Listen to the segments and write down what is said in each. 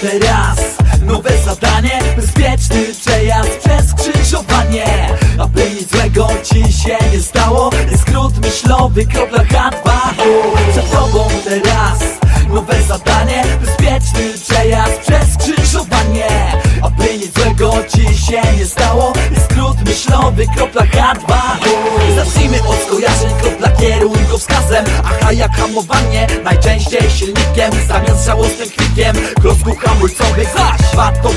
teraz. Nowe zadanie Bezpieczny przejazd przez skrzyżowanie Aby nic złego ci się nie stało Skrót myślowy, kropla H2O Przed tobą teraz. Nowe zadanie Bezpieczny przejazd przez skrzyżowanie Aby nic złego ci się nie stało Skrót myślowy, kropla H2O kierunkowskazem Aha jak hamowanie, najczęściej silnikiem Zamiast żałosnym kwikiem, klocków hamulcowych Zaś?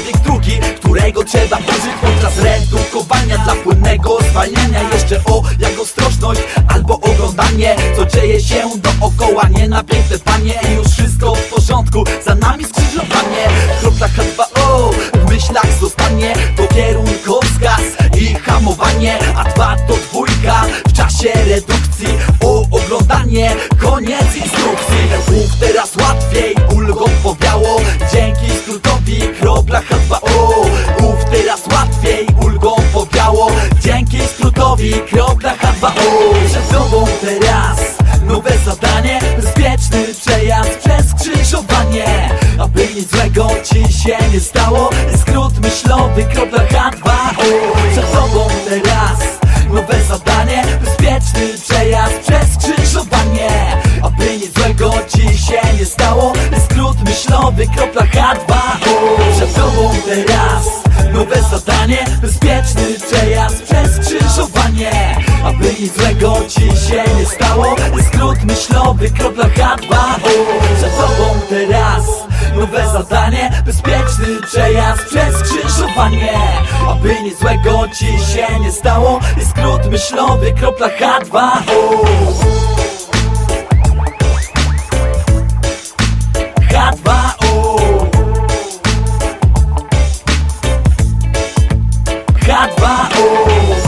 Bieg drugi, którego trzeba użyć Podczas redukowania dla płynnego zwalniania. Jeszcze o jak ostrożność albo oglądanie Co dzieje się dookoła, nie na piękne panie już wszystko w porządku, za nami skrzyżowanie. Kropla H2O, w myślach zostanie. To kierunkowskaz i hamowanie. A dwa to dwójka, w czasie redukcji skrótowi kropla H2O Mów teraz łatwiej, ulgą powiało. Dzięki skrótowi kropla H2O Przed teraz nowe zadanie. Bezpieczny przejazd przez skrzyżowanie. Aby nic złego ci się nie stało. Skrót myślowy kropla H2O Przed teraz nowe zadanie. Bezpieczny przejazd przez skrzyżowanie. Aby nic złego ci się nie stało. Skrót myślowy kropla H2O Tobą teraz nowe zadanie Bezpieczny przejazd przez skrzyżowanie Aby nic złego ci się nie stało Skrót myślowy kropla H2O Przed tobą teraz nowe zadanie Bezpieczny przejazd przez skrzyżowanie Aby nic złego ci się nie stało Skrót myślowy kropla H2O H2O